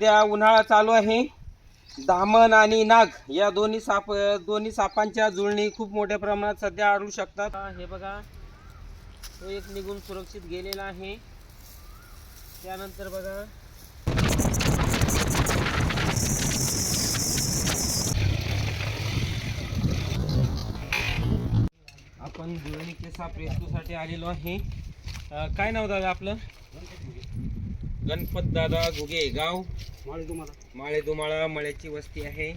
सध्या उन्हाळा चालू आहे. दामन आणि नाग या दोन्ही साप दोन्ही सापांच्या जुळणी खूप मोठ्या प्रमाणात सध्या आढळू शकतात. हे बघा तो एक निघून सुरक्षित गेलेला आहे. त्यानंतर बघा. आपण जुळणीचे साप रेस्क्यूसाठी आलेलो आहे. काय नाव दादा आपलं? गणपत दादा घुगे गाव माळे तुम्हाला. माळे दुमाळा मळ्याची वस्ती आहे.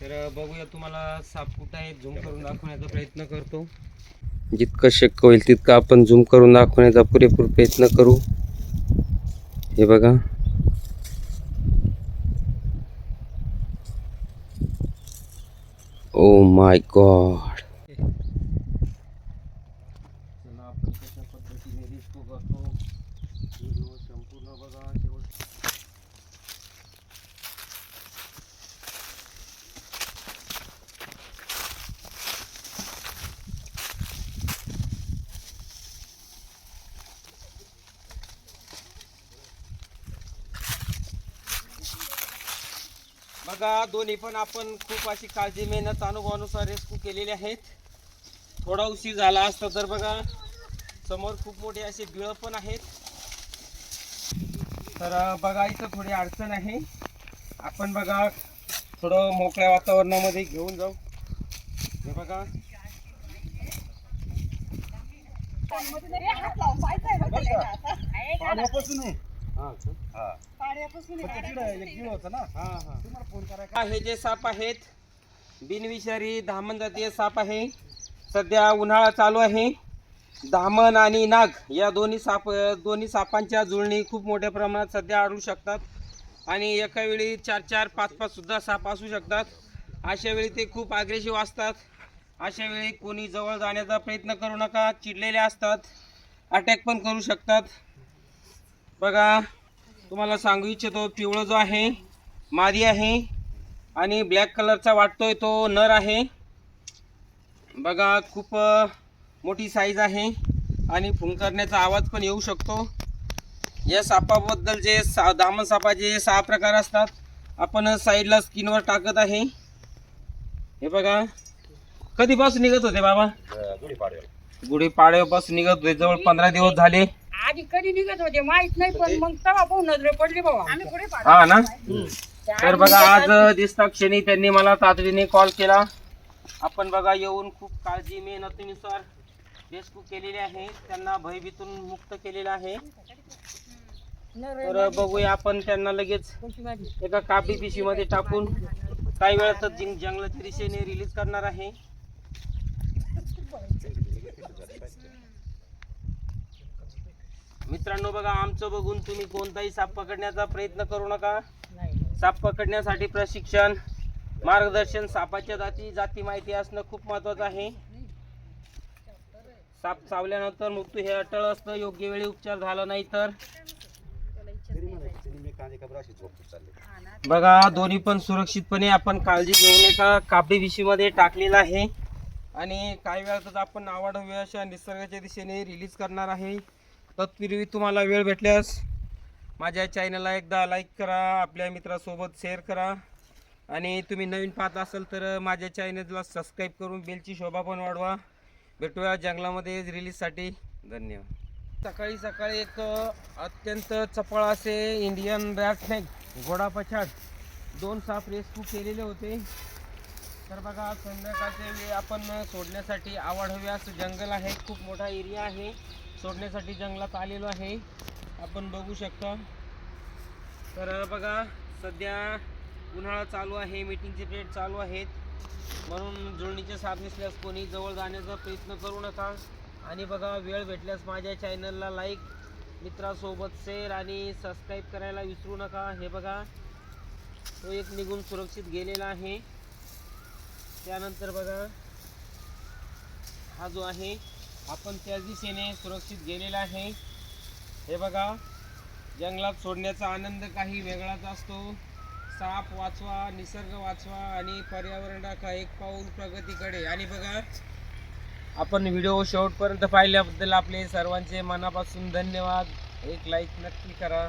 तर बघूया तुम्हाला साप कुठं आहे झूम करून दाखवण्याचा प्रयत्न करतो. जितकं शक्य होईल तितकं आपण झूम करून दाखवण्याचा पुरेपूर प्रयत्न करू. हे बघा. ओ माय गॉड आपण कशा पद्धतीने रिस्क करतो बघा शेवट बघा दोन्ही पण आपण खूप अशी काळजी मेहनत अनुभवानुसार रेस्क्यू केलेले आहेत. थोडा उशीर झाला असता तर बघा समोर खूप मोठे असे बिळं पण आहेत. तर अं, बघा इथं थोडी अडचण आहे. आपण बघा थोडं मोकळ्या वातावरणामध्ये घेऊन जाऊ. हे बघा. हा? हा. हा हा. हे जे साप आहेत बिनविषारी धामण जातीय साप आहे सध्या उन्हाळा चालू आहे. धामण आणि नाग या दोन्ही साप दोन्ही सापांच्या जुळणी खूप मोठ्या प्रमाणात सध्या आढळू शकतात. आणि एका वेळी चार चार पाच पाच सुद्धा साप असू शकतात. अशा वेळी ते खूप अग्रेसिव्ह असतात. अशा वेळी कोणी जवळ जाण्याचा प्रयत्न करू नका. चिडलेले असतात. अटॅक पण करू शकतात. बघा तुम्हाला सांगू इच्छितो पिवळं जो आहे मादी आहे आणि ब्लॅक कलरचा वाटतोय तो नर आहे. बघा खूप मोठी साईज आहे आणि फुंकरण्याचा आवाज पण येऊ शकतो. या सापाबद्दल जे सा दामन सापाचे जे सहा प्रकार असतात आपण साईडला स्किनवर टाकत आहे. हे बघा. कधीपासून निघत होते बाबा? गुढी पाडव्यापासून निघत होते. जवळ पंधरा दिवस झाले. आधी कधी निघत होते माहीत नाही पण मग तेव्हा पाहून नजरे पडली बाबा. आम्ही पुढे हा ना? तर बघा आज दिसता क्षणी त्यांनी मला तातडीने कॉल केला. आपण बघा येऊन खूप काळजी मेहनतीनुसार रेस्क्यू केलेले आहे. त्यांना भयभीतून मुक्त केलेलं आहे. तर बघूया आपण त्यांना लगेच एका कापडी पिशवीमध्ये टाकून काही वेळातच जिंग जंगलाच्या दिशेने रिलीज करणार आहे. मित्रांनो बघा आमचं बघून तुम्ही कोणताही साप पकडण्याचा प्रयत्न करू नका. साप पकडण्यासाठी प्रशिक्षण मार्गदर्शन सापाच्या जाती जाती माहिती असणं खूप महत्वाचं आहे. साप चावल्यानंतर मृत्यू हे अटळ असतं. योग्य वेळी उपचार झाला नाही तर? बघा दोन्ही पण सुरक्षितपणे आपण काळजी घेऊन एका कापडी विशीमध्ये टाकलेलं आहे. आणि काही वेळातच आपण आवड अशा निसर्गाच्या दिशेने रिलीज करणार आहे. तत्पूर्वी तुम्हाला वेळ भेटल्यास माझ्या चॅनलला एकदा लाईक करा आपल्या मित्रासोबत शेअर करा. आणि तुम्ही नवीन पाहत असाल तर माझ्या चॅनलला सबस्क्राईब करून बेलची शोभा पण वाढवा. भेटूया जंगलामध्ये रिलीजसाठी धन्यवाद. सकाळी सकाळी एक अत्यंत चपळ असे इंडियन रॅट घोडा पछाड दोन साप रेस्क्यू केलेले होते. तर बघा संध्याकाळच्या वेळी आपण सोडण्यासाठी आवड हवी असं जंगल आहे. खूप मोठा एरिया आहे. सोडण्यासाठी जंगलात आलेलो आहे. आपण बघू शकता. तर बघा सध्या उन्हाळा चालू आहे. मीटिंगचे पिरियड चालू आहेत. म्हणून जुळणीचे साथ दिसल्यास कोणी जवळ जाण्याचा प्रयत्न करू नका. आणि बघा वेळ भेटल्यास माझ्या चॅनलला लाईक मित्रासोबत शेअर आणि सबस्क्राईब करायला विसरू नका. हे बघा तो एक निघून सुरक्षित गेलेला आहे. त्यानंतर बघा हा जो आहे आपण त्याच दिशेने सुरक्षित गेलेला आहे. हे बघा जंगलात सोडण्याचा आनंद काही वेगळाच असतो. साप वाचवा निसर्ग वाचवा आणि पर्यावरण राखा एक पाऊल प्रगतीकडे. आणि बघा आपण व्हिडिओ शेवटपर्यंत पाहिल्याबद्दल आपले सर्वांचे मनापासून धन्यवाद. एक लाईक नक्की करा.